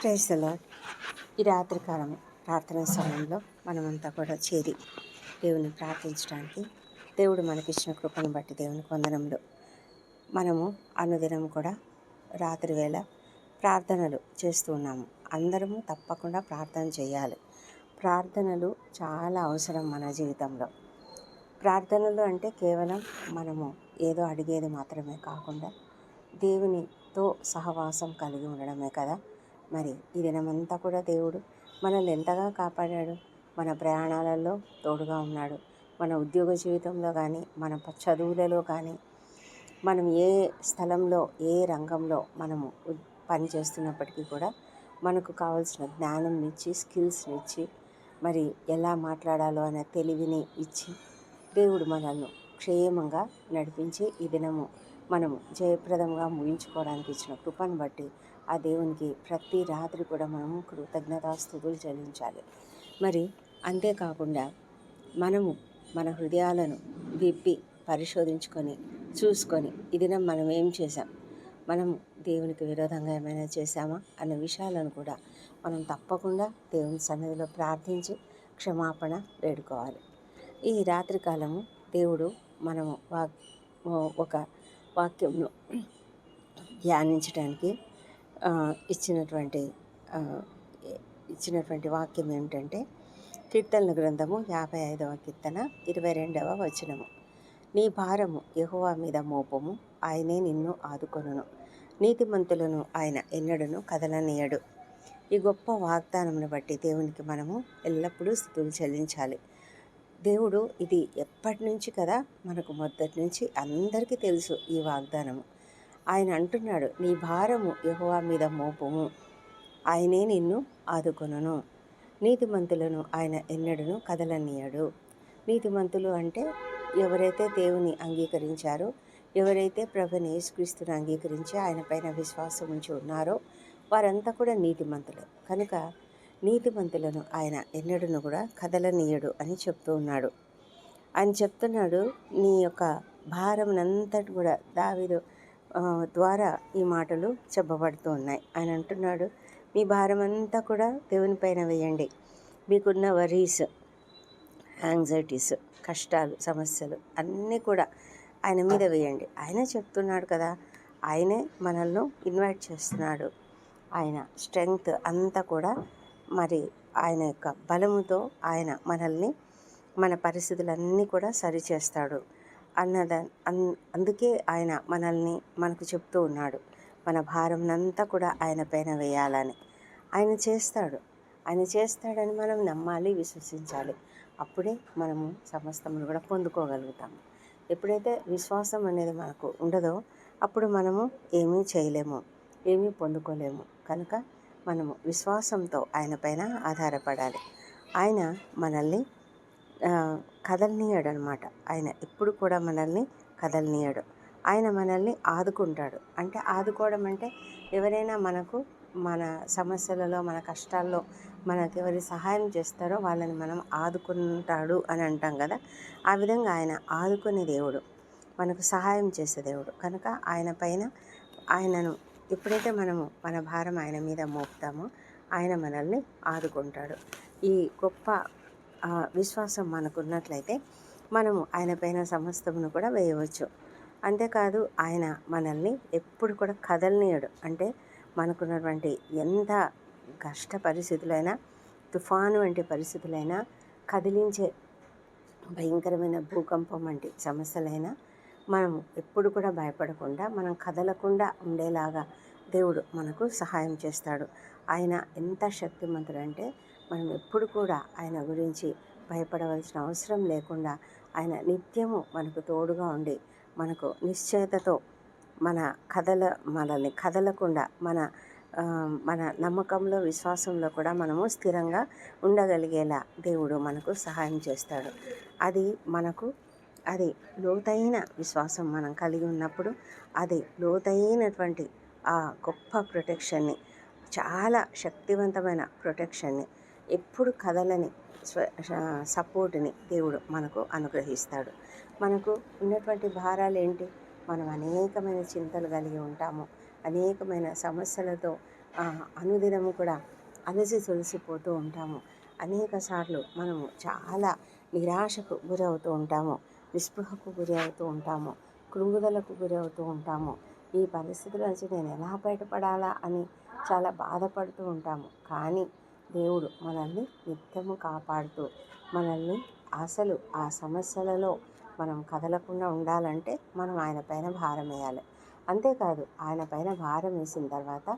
ప్రైజ్లో ఈ రాత్రికాలం ప్రార్థన సమయంలో మనమంతా కూడా చేరి దేవుని ప్రార్థించడానికి దేవుడు మనకిచ్చిన కృపను బట్టి దేవుని వందనములు మనము అనుదినం కూడా రాత్రి వేళ ప్రార్థనలు చేస్తూ ఉన్నాము. అందరము తప్పకుండా ప్రార్థన చేయాలి. ప్రార్థనలు చాలా అవసరం మన జీవితంలో. ప్రార్థనలు అంటే కేవలం మనము ఏదో అడిగేది మాత్రమే కాకుండా దేవునితో సహవాసం కలిగి ఉండడమే కదా. మరి ఈ దినమంతా కూడా దేవుడు మనల్ని ఎంతగా కాపాడాడు? మన ప్రయాణాలలో తోడుగా ఉన్నాడు. మన ఉద్యోగ జీవితంలో కానీ మన చదువులలో కానీ మనం ఏ స్థలంలో ఏ రంగంలో మనము పని చేస్తున్నప్పటికీ కూడా మనకు కావాల్సిన జ్ఞానం ఇచ్చి స్కిల్స్ని ఇచ్చి మరి ఎలా మాట్లాడాలో అనే తెలివిని ఇచ్చి దేవుడు మనల్ని క్షేమంగా నడిపించి ఈ దినము మనము జయప్రదంగా ముగించుకోవడానికి ఇచ్చిన కృపను బట్టి ఆ దేవునికి ప్రతి రాత్రి కూడా మనము కృతజ్ఞతాస్థుతులు చెల్లించాలి. మరి అంతేకాకుండా మనము మన హృదయాలను విప్పి పరిశోధించుకొని చూసుకొని ఈ మనం ఏం చేసాం మనం దేవునికి విరోధంగా ఏమైనా చేశామా? అన్న విషయాలను కూడా మనం తప్పకుండా దేవుని సన్నిధిలో ప్రార్థించి క్షమాపణ వేడుకోవాలి. ఈ రాత్రికాలము దేవుడు మనము వా ఒక వాక్యంను ధ్యానించడానికి ఇచ్చినటువంటి ఇచ్చినటువంటి వాక్యం ఏమిటంటే కీర్తనల గ్రంథము యాభై ఐదవ కీర్తన ఇరవై రెండవ వచనము. నీ భారము యెహోవా మీద మోపము ఆయనే నిన్ను ఆదుకొనును. నీతిమంతులను ఆయన ఎన్నడను కదలనీయడు. ఈ గొప్ప వాగ్దానమును బట్టి దేవునికి మనము ఎల్లప్పుడూ స్థుతులు చెల్లించాలి. దేవుడు ఇది ఎప్పటి నుంచి కదా మనకు మొదటి నుంచి అందరికీ తెలుసు ఈ వాగ్దానము. ఆయన అంటున్నాడు నీ భారము యహోవా మీద మోపము. ఆయనే నిన్ను ఆదుకొనును. నీతిమంతులను ఆయన ఎన్నడను కదలనీయడు. నీతిమంతులు అంటే ఎవరైతే దేవుని అంగీకరించారో ఎవరైతే ప్రభుని యేసుక్రీస్తుని అంగీకరించి ఆయన పైన విశ్వాసం ఉంచి ఉన్నారో వారంతా కూడా నీతిమంతులే. కనుక నీతిమంతులను ఆయన ఎన్నడను కూడా కదలనీయడు అని చెప్తూ ఉన్నాడు. ఆయన చెప్తున్నాడు నీ యొక్క భారమునంతటి కూడా దావిదు ద్వారా ఈ మాటలు చెప్పబడుతూ ఉన్నాయి ఆయన అంటున్నాడు మీ భారం అంతా కూడా దేవుని పైన వేయండి. మీకున్న వరీస్ యాంగ్జైటీస్ కష్టాలు సమస్యలు అన్నీ కూడా ఆయన మీద వేయండి. ఆయనే చెప్తున్నాడు కదా ఆయనే మనల్ని ఇన్వైట్ చేస్తున్నాడు. ఆయన స్ట్రెంగ్త్ అంతా కూడా మరి ఆయన యొక్క బలముతో ఆయన మనల్ని మన పరిస్థితులన్నీ కూడా సరిచేస్తాడు. అన్నద అన్ అందుకే ఆయన మనల్ని మనకు చెప్తూ ఉన్నాడు. మన భారంనంతా కూడా ఆయన పైన వేయాలని. ఆయన చేస్తాడు. ఆయన చేస్తాడని మనం నమ్మాలి విశ్వసించాలి. అప్పుడే మనము సమస్తమును కూడా పొందుకోగలుగుతాము ఎప్పుడైతే విశ్వాసం అనేది మనకు ఉండదో అప్పుడు మనము ఏమీ చేయలేము ఏమీ పొందుకోలేము. కనుక మనము విశ్వాసంతో ఆయన పైన ఆధారపడాలి. ఆయన మనల్ని కదలనీయడు అనమాట ఆయన ఎప్పుడు కూడా మనల్ని కదలనీయడు. ఆయన మనల్ని ఆదుకుంటాడు. అంటే ఆదుకోవడం అంటే ఎవరైనా మనకు మన సమస్యలలో మన కష్టాల్లో మనకు ఎవరి సహాయం చేస్తారో వాళ్ళని మనం ఆదుకుంటాడు అని అంటాం కదా! ఆ విధంగా ఆయన ఆదుకునే దేవుడు. మనకు సహాయం చేసే దేవుడు. కనుక ఆయన పైన ఆయనను ఎప్పుడైతే మనము మన భారం ఆయన మీద మోపుతామో ఆయన మనల్ని ఆదుకుంటాడు. ఈ గొప్ప విశ్వాసం మనకున్నట్లయితే మనము ఆయన పైన సమస్తమును కూడా వేయవచ్చు. అంతేకాదు ఆయన మనల్ని ఎప్పుడు కూడా కదలనీయడు. అంటే మనకున్నటువంటి ఎంత కష్ట పరిస్థితులైనా తుఫాను వంటి పరిస్థితులైనా కదిలించే భయంకరమైన భూకంపం వంటి సమస్యలైనా మనం ఎప్పుడు కూడా భయపడకుండా మనం కదలకుండా ఉండేలాగా దేవుడు మనకు సహాయం చేస్తాడు. ఆయన ఎంత శక్తిమంతుడు అంటే మనం ఎప్పుడు కూడా ఆయన గురించి భయపడవలసిన అవసరం లేకుండా ఆయన నిత్యము మనకు తోడుగా ఉండి మనకు నిశ్చయతతో మన కథల మనల్ని కదలకుండా మన మన నమ్మకంలో విశ్వాసంలో కూడా మనము స్థిరంగా ఉండగలిగేలా దేవుడు మనకు సహాయం చేస్తాడు. అది మనకు అది లోతైన విశ్వాసం మనం కలిగి ఉన్నప్పుడు అది లోతైనటువంటి ఆ గొప్ప ప్రొటెక్షన్ని చాలా శక్తివంతమైన ప్రొటెక్షన్ని ఎప్పుడు కదలని స్వ సపోర్ట్ని దేవుడు మనకు అనుగ్రహిస్తాడు. మనకు ఉన్నటువంటి భారాలు ఏంటి మనం అనేకమైన చింతలు కలిగి ఉంటాము. అనేకమైన సమస్యలతో అనుదినము కూడా అలసి తులసిపోతూ ఉంటాము. అనేక సార్లు మనము చాలా నిరాశకు గురవుతూ ఉంటాము. నిస్పృహకు గురి అవుతూ ఉంటాము. కృంగుదలకు గురి అవుతూ ఉంటాము. ఈ పరిస్థితుల నుంచి నేను ఎలా బయటపడాలా అని చాలా బాధపడుతూ ఉంటాము. కానీ దేవుడు మనల్ని నిత్యము కాపాడుతూ మనల్ని అసలు ఆ సమస్యలలో మనం కదలకుండా ఉండాలంటే మనం ఆయన పైన భారం వేయాలి. అంతేకాదు ఆయన పైన భారం వేసిన తర్వాత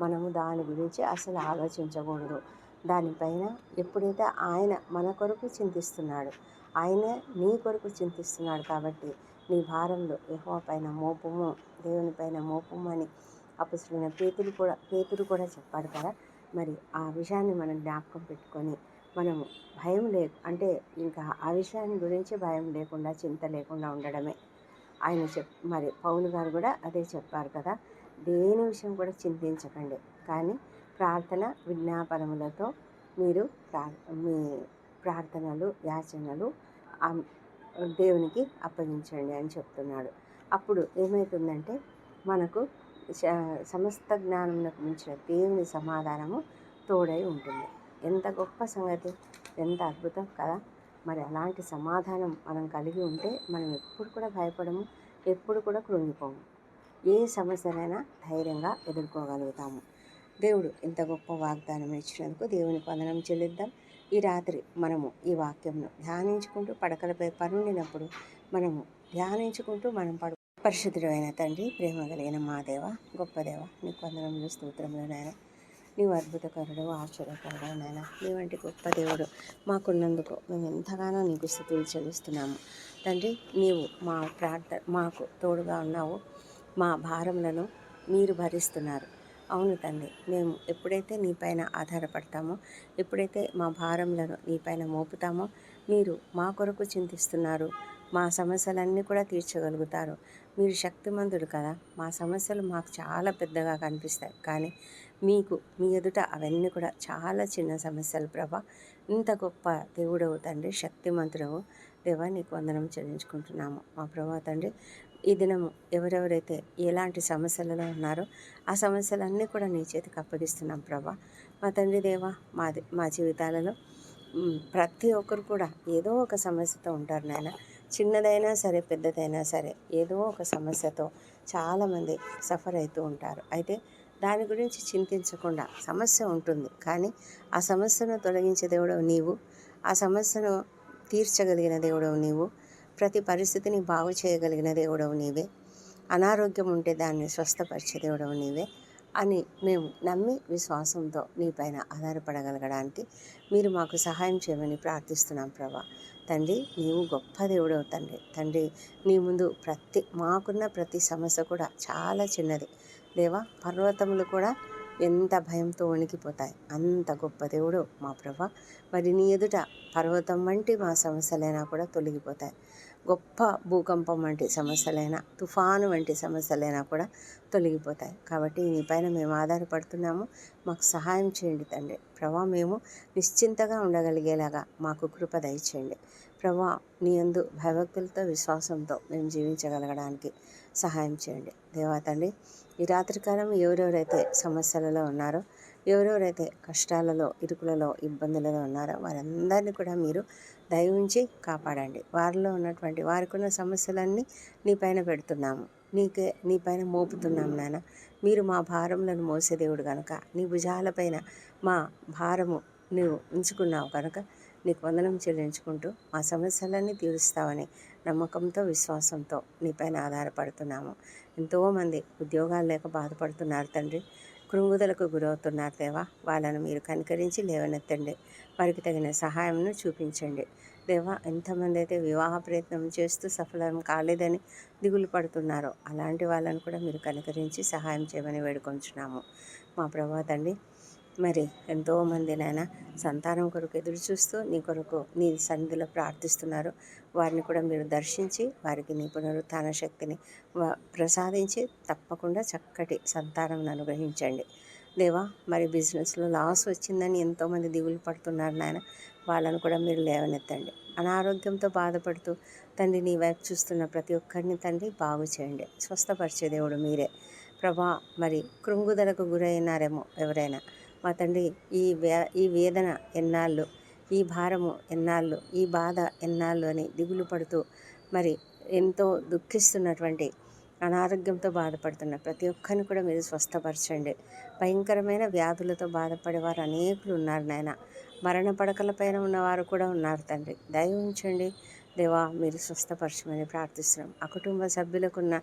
మనము దాని గురించి అసలు ఆలోచించకూడదు. దానిపైన ఎప్పుడైతే ఆయన మన కొరకు చింతిస్తున్నాడు ఆయన నీ కొరకు చింతిస్తున్నాడు కాబట్టి నీ భారంలో యహో పైన మోపము దేవుని పైన మోపము అని అప్పుడు పేతులు కూడా పేతులు కూడా చెప్పాడు కదా మరి ఆ విషయాన్ని మనం జ్ఞాపకం పెట్టుకొని మనము భయం లే అంటే ఇంకా ఆ విషయాన్ని గురించి భయం లేకుండా చింత లేకుండా ఉండడమే. ఆయన చెప్ మరి పౌలు గారు కూడా అదే చెప్పారు కదా దేని విషయం కూడా చింతించకండి. కానీ ప్రార్థన విజ్ఞాపనములతో మీరు ప్రా మీ ప్రార్థనలు యాచనలు దేవునికి అప్పగించండి అని చెప్తున్నాడు. అప్పుడు ఏమవుతుందంటే మనకు సమస్త జ్ఞానమునకు మించిన దేవుని సమాధానము తోడై ఉంటుంది. ఎంత గొప్ప సంగతి ఎంత అద్భుతం కదా! మరి అలాంటి సమాధానం మనం కలిగి ఉంటే మనం ఎప్పుడు కూడా భయపడము ఎప్పుడు కూడా కృంగిపోము. ఏ సమస్యనైనా ధైర్యంగా ఎదుర్కోగలుగుతాము. దేవుడు ఇంత గొప్ప వాగ్దానం ఇచ్చినందుకు దేవుని వందనం చెల్లిద్దాం. ఈ రాత్రి మనము ఈ వాక్యంను ధ్యానించుకుంటూ పడకలపై పనుండినప్పుడు మనము ధ్యానించుకుంటూ మనం పడు పరిశుద్ధుడైన తండ్రి ప్రేమ కలిగిన మా దేవ గొప్ప దేవ నీ వందనములు స్తోత్రములు నాయన. నీవు అద్భుతకరుడు ఆశ్చర్యకరుడు నాయన. నీ వంటి గొప్ప దేవుడు మాకున్నందుకు మేము ఎంతగానో నీకు స్థుతులు చెల్లిస్తున్నాము. తండ్రి నీవు మా ప్రార్థ మాకు తోడుగా ఉన్నావు. మా భారములను మీరు భరిస్తున్నారు. అవును తండ్రి మేము ఎప్పుడైతే నీపైన ఆధారపడతామో ఎప్పుడైతే మా భారములను నీ పైన మోపుతామో మీరు మా కొరకు చింతిస్తున్నారు. మా సమస్యలన్నీ కూడా తీర్చగలుగుతారు. మీరు శక్తిమంతుడు కదా. మా సమస్యలు మాకు చాలా పెద్దగా కనిపిస్తాయి. కానీ మీకు మీ ఎదుట అవన్నీ కూడా చాలా చిన్న సమస్యలు ప్రభా. ఇంత గొప్ప దేవుడవు తండ్రి శక్తిమంతుడవు. దేవా నీకు వందనం చెల్లించుకుంటున్నాము. మా ప్రభా తండ్రి ఈ దినము ఎవరెవరైతే ఎలాంటి సమస్యలలో ఉన్నారో ఆ సమస్యలన్నీ కూడా నీ చేతికి అప్పగిస్తున్నాం ప్రభా. మా తండ్రి దేవా మాది మా జీవితాలలో ప్రతి ఒక్కరు కూడా ఏదో ఒక సమస్యతో ఉంటారు నాయన. చిన్నదైనా సరే పెద్దదైనా సరే ఏదో ఒక సమస్యతో చాలామంది సఫర్ అవుతూ ఉంటారు. అయితే దాని గురించి చింతించకుండా సమస్య ఉంటుంది. కానీ ఆ సమస్యను తొలగించే దేవుడవు నీవు. ఆ సమస్యను తీర్చగలిగిన దేవుడవు నీవు. ప్రతి పరిస్థితిని బాగు చేయగలిగిన దేవుడవు నీవే. అనారోగ్యం ఉంటే దాన్ని స్వస్థపరిచే దేవుడవు నీవే అని మేము నమ్మి విశ్వాసంతో నీపైన ఆధారపడగలగడానికి మీరు మాకు సహాయం చేయమని ప్రార్థిస్తున్నాం ప్రభా. తండ్రి నీవు గొప్ప దేవుడవు తండ్రి. తండ్రి నీ ముందు ప్రతి మాకున్న ప్రతి సమస్య కూడా చాలా చిన్నది. దేవా పర్వతములు కూడా ఎంత భయంతో వణికిపోతాయి. అంత గొప్ప దేవుడు మా ప్రభా. మరి నీ ఎదుట పర్వతం వంటి మా సమస్యలైనా కూడా తొలగిపోతాయి. గొప్ప భూకంపం వంటి సమస్యలైనా తుఫాను వంటి సమస్యలైనా కూడా తొలగిపోతాయి. కాబట్టి నీ పైన మేము ఆధారపడుతున్నాము. మాకు సహాయం చేయండి తండ్రి. ప్రభా మేము నిశ్చింతగా ఉండగలిగేలాగా మాకు కృప దయచేయండి. ప్రభా నీ యందు భయభక్తులతో విశ్వాసంతో మేము జీవించగలగడానికి సహాయం చేయండి. దేవా తండ్రి ఈ రాత్రికాలం ఎవరెవరైతే సమస్యలలో ఉన్నారో ఎవరెవరైతే కష్టాలలో ఇరుకులలో ఇబ్బందులలో ఉన్నారో వారందరినీ కూడా మీరు దయ ఉంచి కాపాడండి. వారిలో ఉన్నటువంటి వారికి ఉన్న సమస్యలన్నీ నీ పైన పెడుతున్నాము. నీకే నీ పైన మోపుతున్నాం నాన్న. మీరు మా భారములను మోసే దేవుడు కనుక నీ భుజాలపైన మా భారము నీవు ఉంచుకున్నావు కనుక నీకు వందనం చెల్లించుకుంటూ మా సమస్యలన్నీ తీరుస్తావని నమ్మకంతో విశ్వాసంతో నీపైన ఆధారపడుతున్నాము. ఎంతోమంది ఉద్యోగాలు లేక బాధపడుతున్నారు తండ్రి. కృంగుదలకు గురవుతున్నారు దేవా వాళ్ళను మీరు కనికరించి లేవనెత్తండి. వారికి తగిన సహాయంను చూపించండి. దేవా ఎంతమంది అయితే వివాహ ప్రయత్నం చేస్తూ సఫలం కాలేదని దిగులు పడుతున్నారో అలాంటి వాళ్ళని కూడా మీరు కనికరించి సహాయం చేయమని వేడుకొంచున్నాము. మా ప్రభా తండ్రి మరి ఎంతోమంది నాయన సంతానం కొరకు ఎదురు చూస్తూ నీ కొరకు నీ సన్నిధిలో ప్రార్థిస్తున్నారు. వారిని కూడా మీరు దర్శించి వారికి నీ పునరుత్థాన శక్తిని వ- ప్రసాదించి తప్పకుండా చక్కటి సంతానం అనుగ్రహించండి. దేవా మరి బిజినెస్లో లాస్ వచ్చిందని ఎంతోమంది దిగులు పడుతున్నారు నాయన. వాళ్ళను కూడా మీరు లేవనెత్తండి. అనారోగ్యంతో బాధపడుతూ తండ్రి నీ వైపు చూస్తున్న ప్రతి ఒక్కరిని తండ్రి బాగు చేయండి. స్వస్థపరిచే దేవుడు మీరే. ప్రభా మరి కృంగుదలకు గురైనారేమో ఎవరైనా. మా తండ్రి ఈ వే ఈ వేదన ఎన్నాళ్ళు ఈ భారము ఎన్నాళ్ళు ఈ బాధ ఎన్నాళ్ళు అని దిగులు పడుతూ మరి ఎంతో దుఃఖిస్తున్నటువంటి అనారోగ్యంతో బాధపడుతున్న ప్రతి ఒక్కరిని కూడా మీరు స్వస్థపరచండి. భయంకరమైన వ్యాధులతో బాధపడేవారు అనేకులు ఉన్నారు నాయన. మరణ పడకలపైన ఉన్నవారు కూడా ఉన్నారు తండ్రి. దయ ఉంచండి. దేవా మీరు స్వస్థపరచమని ప్రార్థిస్తున్నాం. ఆ కుటుంబ సభ్యులకున్న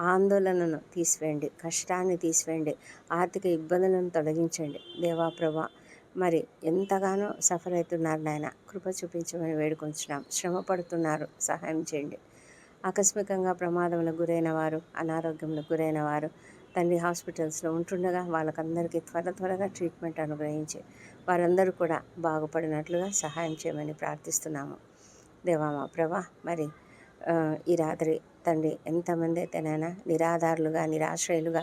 ఆందోళనను తీసివేయండి కష్టాన్ని తీసివేయండి ఆర్థిక ఇబ్బందులను తొలగించండి. దేవా ప్రభా మరి ఎంతగానో సఫర్ అవుతున్నారు నాయన. కృప చూపించమని వేడుకొంచున్నాం. శ్రమ పడుతున్నారు. సహాయం చేయండి. ఆకస్మికంగా ప్రమాదములకు గురైన వారు అనారోగ్యములకు గురైన వారు తండ్రి హాస్పిటల్స్లో ఉంటుండగా వాళ్ళకందరికీ త్వర త్వరగా ట్రీట్మెంట్ అనుగ్రహించి వారందరూ కూడా బాగుపడినట్లుగా సహాయం చేయమని ప్రార్థిస్తున్నాము. దేవా మా ప్రభా మరి ఈ రాత్రి తండ్రి ఎంతమంది అయితే నాయన నిరాధారులుగా నిరాశ్రయులుగా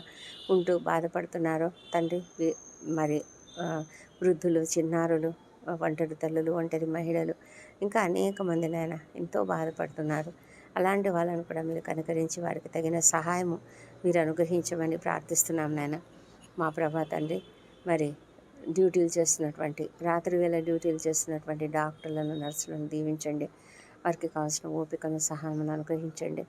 ఉంటూ బాధపడుతున్నారో తండ్రి మరి వృద్ధులు చిన్నారులు ఒంటరి తల్లులు ఒంటరి మహిళలు ఇంకా అనేక మంది నాయన ఎంతో బాధపడుతున్నారు. అలాంటి వాళ్ళని కూడా మీరు కనుకరించి వారికి తగిన సహాయము మీరు అనుగ్రహించమని ప్రార్థిస్తున్నాం నాయన. మా ప్రభా తండ్రి మరి డ్యూటీలు చేస్తున్నటువంటి రాత్రి వేళ డ్యూటీలు చేస్తున్నటువంటి డాక్టర్లను నర్సులను దీవించండి. వారికి కావాల్సిన ఓపికను సహాయం అనుగ్రహించండి.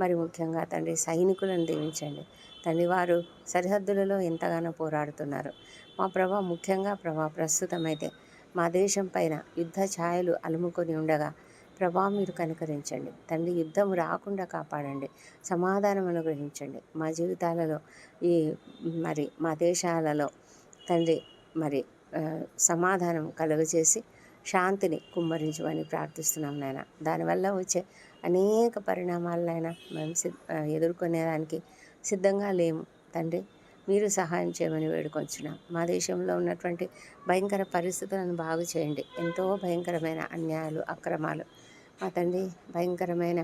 మరి ముఖ్యంగా తండ్రి సైనికులను దీవించండి. తండ్రి వారు సరిహద్దులలో ఎంతగానో పోరాడుతున్నారు. మా ప్రభా ముఖ్యంగా ప్రభా ప్రస్తుతమైతే మా దేశం పైన యుద్ధ ఛాయలు అలుముకొని ఉండగా ప్రభా మీరు కనుకరించండి. తండ్రి యుద్ధం రాకుండా కాపాడండి. సమాధానం అనుగ్రహించండి. మా జీవితాలలో ఈ మరి మా దేశాలలో తండ్రి మరి సమాధానం కలుగజేసి శాంతిని కుమ్మరించమని ప్రార్థిస్తున్నాం నాయన. దానివల్ల వచ్చే అనేక పరిణామాలనైనా మేము ఎదుర్కొనేదానికి సిద్ధంగా లేము. తండ్రి మీరు సహాయం చేయమని వేడుకొంచున్నాం. మా దేశంలో ఉన్నటువంటి భయంకర పరిస్థితులను బాగు చేయండి. ఎంతో భయంకరమైన అన్యాయాలు అక్రమాలు మా తండ్రి భయంకరమైన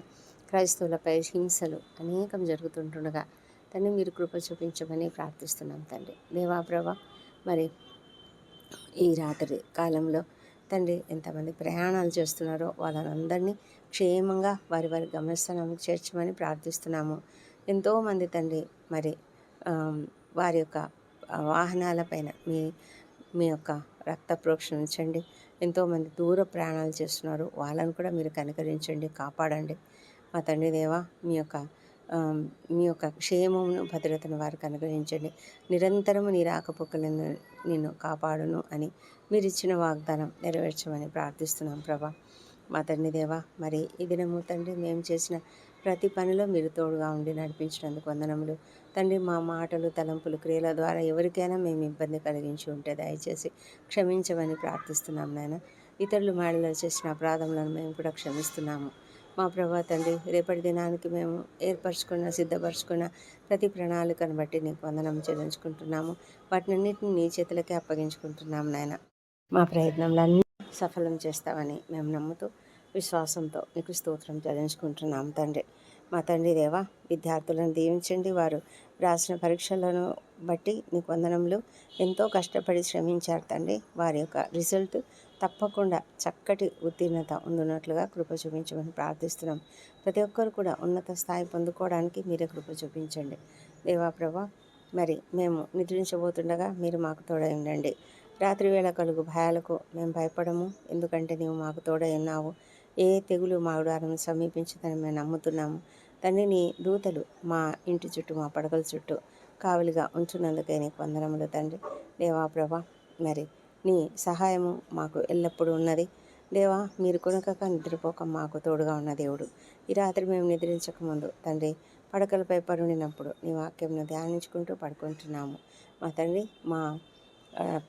క్రైస్తవులపై హింసలు అనేకం జరుగుతుంటుండగా తండ్రి మీరు కృప చూపించమని ప్రార్థిస్తున్నాం తండ్రి. దేవాప్రభ మరి ఈ రాత్రి కాలంలో తండ్రి ఎంతమంది ప్రయాణాలు చేస్తున్నారో వాళ్ళందరినీ క్షేమంగా వారి వారి గమ్యస్థానానికి చేర్చమని ప్రార్థిస్తున్నాము. ఎంతోమంది తండ్రి మరి వారి యొక్క వాహనాలపైన మీ మీ యొక్క రక్త ప్రోక్షణ ఉంచండి. ఎంతోమంది దూర ప్రయాణాలు చేస్తున్నారు. వాళ్ళని కూడా మీరు కనికరించండి కాపాడండి. మా తండ్రి దేవా మీ యొక్క మీ యొక్క క్షేమమును భద్రతను వారికి అనుగ్రహించండి. నిరంతరము నీ రాకపోకలను నిన్ను కాపాడును అని మీరు ఇచ్చిన వాగ్దానం నెరవేర్చమని ప్రార్థిస్తున్నాం ప్రభా. మా తండ్రి దేవా మరి ఈ దినము తండ్రి మేము చేసిన ప్రతి పనిలో మీరు తోడుగా ఉండి నడిపించినందుకు వందనములు. తండ్రి మా మాటలు తలంపులు క్రియల ద్వారా ఎవరికైనా మేము ఇబ్బంది కలిగించి ఉంటే దయచేసి క్షమించమని ప్రార్థిస్తున్నాం నాయన. ఇతరులు మాడలో చేసిన అపరాధములను మేము కూడా క్షమిస్తున్నాము. మా ప్రభా తండ్రి రేపటి దినానికి మేము ఏర్పరచుకున్న సిద్ధపరచుకున్న ప్రతి ప్రణాళికను బట్టి నీకు వందనం చెల్లించుకుంటున్నాము. వాటినన్నింటినీ నీ చేతులకే అప్పగించుకుంటున్నాము నాయన. మా ప్రయత్నంలన్నీ సఫలం చేస్తామని మేము నమ్ముతూ విశ్వాసంతో నీకు స్తోత్రం చెల్లించుకుంటున్నాము తండ్రి. మా తండ్రి దేవా విద్యార్థులను దీవించండి. వారు రాసిన పరీక్షలను బట్టి మీకు వందనములు. ఎంతో కష్టపడి శ్రమించారు తండ్రి. వారి యొక్క రిజల్ట్ తప్పకుండా చక్కటి ఉత్తీర్ణత ఉండున్నట్లుగా కృప చూపించమని ప్రార్థిస్తున్నాం. ప్రతి ఒక్కరు కూడా ఉన్నత స్థాయి పొందుకోవడానికి మీరే కృప చూపించండి. దేవాప్రభ మరి మేము నిద్రించబోతుండగా మీరు మాకు తోడై ఉండండి. రాత్రి వేళ కలుగు భయాలకు మేము భయపడము. ఎందుకంటే నీవు మాకు తోడై ఉన్నావు. ఏ తెగులు మా ఉడారను సమీపించదని మేము నమ్ముతున్నాము. తండ్రిని దూతలు మా ఇంటి చుట్టూ మా పడకల చుట్టూ కావలిగా ఉంచున్నందుకే నీకు వందనములు తండ్రి. దేవాప్రభ మరి నీ సహాయము మాకు ఎల్లప్పుడూ ఉన్నది. దేవా మీరు కొనకక నిద్రపోక మాకు తోడుగా ఉన్న దేవుడు. ఈ రాత్రి మేము నిద్రించకముందు తండ్రి పడకలపై పరుండినప్పుడు నీ వాక్యంను ధ్యానించుకుంటూ పడుకుంటున్నాము. మా తండ్రి మా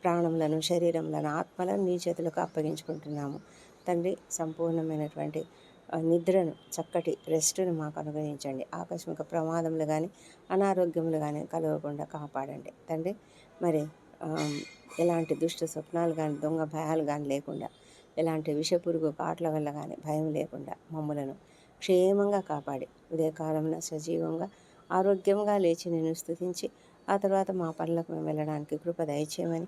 ప్రాణములను శరీరములను ఆత్మలను నీ చేతులకు అప్పగించుకుంటున్నాము. తండ్రి సంపూర్ణమైనటువంటి నిద్రను చక్కటి రెస్ట్ను మాకు అనుగ్రహించండి. ఆకస్మిక ప్రమాదములు కానీ అనారోగ్యములు కానీ కలగకుండా కాపాడండి. తండ్రి మరి ఎలాంటి దుష్ట స్వప్నాలు కానీ దొంగ భయాలు కానీ లేకుండా ఎలాంటి విషపురుగు కాట్ల వల్ల కానీ భయం లేకుండా మమ్మలను క్షేమంగా కాపాడి ఉదయకాలంలో సజీవంగా ఆరోగ్యంగా లేచి నేను స్థుతించి ఆ తర్వాత మా పనులకు మేము వెళ్ళడానికి కృప దయచేయమని